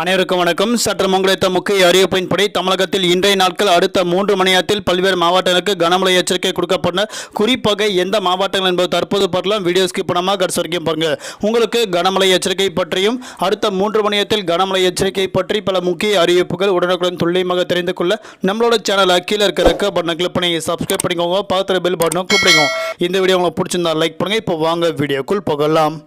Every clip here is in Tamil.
அனைவருக்கும் வணக்கம். சற்று முன்குறித்த முக்கிய அறிவிப்பின்படி தமிழகத்தில் இன்றைய நாட்கள் அடுத்த மூன்று மணி நேரத்தில் பல்வேறு மாவட்டங்களுக்கு கனமழை எச்சரிக்கை கொடுக்கப்பட்ட குறிப்பாக எந்த மாவட்டங்கள் என்பது தற்போது பார்க்கலாம். வீடியோ ஸ்கிப் பண்ணாமல் கடைசி வரைக்கும் பாருங்க. உங்களுக்கு கனமழை எச்சரிக்கை பற்றியும் அடுத்த மூன்று மணி நேரத்தில் கனமழை எச்சரிக்கை பற்றி பல முக்கிய அறிவிப்புகள் உடனுக்குடன் துல்லியமாக தெரிந்து கொள்ள நம்மளோட சேனலை கீழே இருக்க ரெக்க பட்டனை கிளிக் பண்ணி சப்ஸ்கிரைப் பண்ணிக்கோங்க. பார்த்துற பெல் பட்டனும் கிளிக் பண்ணிக்கோங்க. இந்த வீடியோ உங்களுக்கு பிடிச்சிருந்தா லைக் பண்ணுங்க. இப்போ வாங்க வீடியோக்குள் போகலாம்.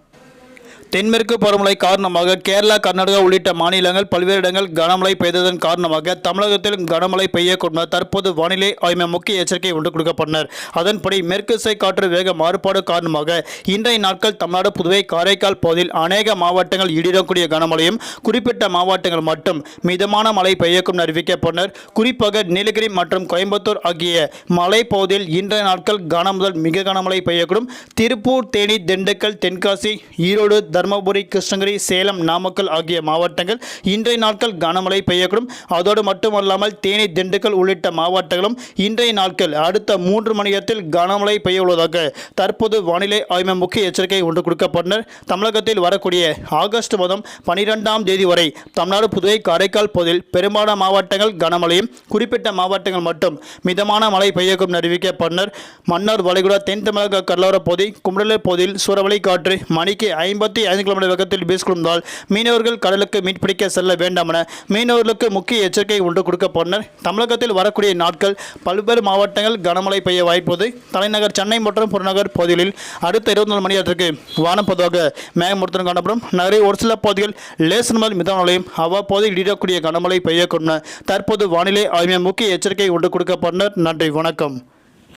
தென்மேற்கு பருவமழை காரணமாக கேரளா கர்நாடகா உள்ளிட்ட மாநிலங்கள் பல்வேறு இடங்கள் கனமழை பெய்ததன் காரணமாக தமிழகத்திலும் கனமழை பெய்யக்கூடும் தற்போது வானிலை ஆய்வு முக்கிய எச்சரிக்கை ஒன்று கொடுக்கப்பட்டனர். அதன்படி மேற்கு திசை காற்று வேக மாறுபாடு காரணமாக இன்றைய நாட்கள் தமிழ்நாடு புதுவை காரைக்கால் பகுதியில் அநேக மாவட்டங்கள் இடிடக்கூடிய கனமழையும் குறிப்பிட்ட மாவட்டங்கள் மட்டும் மிதமான மழை பெய்யக்கும் அறிவிக்கப்பட்டனர். குறிப்பாக நீலகிரி மற்றும் கோயம்புத்தூர் ஆகிய மலைப்பகுதியில் இன்றைய நாட்கள் கன முதல் மிக கனமழை பெய்யக்கூடும். திருப்பூர் தேனி திண்டுக்கல் தென்காசி ஈரோடு தருமபுரி கிருஷ்ணகிரி சேலம் நாமக்கல் ஆகிய மாவட்டங்கள் இன்றைய நாட்கள் கனமழை பெய்யக்கூடும். அதோடு மட்டுமல்லாமல் தேனி திண்டுக்கல் உள்ளிட்ட மாவட்டங்களும் இன்றைய நாட்கள் அடுத்த மூன்று மணி நேரத்தில் கனமழை பெய்ய உள்ளதாக தற்போது வானிலை ஆய்வு முக்கிய எச்சரிக்கை ஒன்று கொடுக்கப்பட்டனர். தமிழகத்தில் வரக்கூடிய ஆகஸ்ட் மாதம் பனிரெண்டாம் தேதி வரை தமிழ்நாடு புதுவை காரைக்கால் பகுதியில் பெரும்பாலான மாவட்டங்கள் கனமழையும் குறிப்பிட்ட மாவட்டங்கள் மட்டும் மிதமான மழை பெய்யக்கும் அறிவிக்கப்பட்டனர். மன்னார் வளைகுடா தென் தமிழக கடலோரப் பகுதி கும்படலூர் பகுதியில் சூறாவளி காற்று மணிக்கு ஐம்பத்தி ஐந்து கிலோமீட்டர் வேகத்தில் வீசிக்கொண்டால் மீனவர்கள் கடலுக்கு மீன்பிடிக்க செல்ல வேண்டாம் என மீனவர்களுக்கு முக்கிய எச்சரிக்கை ஒன்று கொடுக்கப்பட்டனர் தமிழகத்தில் வரக்கூடிய நாட்கள் பல்வேறு மாவட்டங்கள் கனமழை பெய்ய வாய்ப்பது தலைநகர் சென்னை மற்றும் புறநகர் பகுதிகளில் அடுத்த இருபத்தி நாலு மணி நேரத்திற்கு வானம் பொதுவாக மேகமூர்த்தம் காணப்படும். நகரில் ஒரு சில பகுதிகள் லேசன் முதல் மிதமான அவ்வப்போது இடிடக்கூடிய கனமழை பெய்யக்கூடும் தற்போது வானிலை ஆய்வு முக்கிய எச்சரிக்கை ஒன்று கொடுக்கப்பட்டனர் நன்றி வணக்கம்.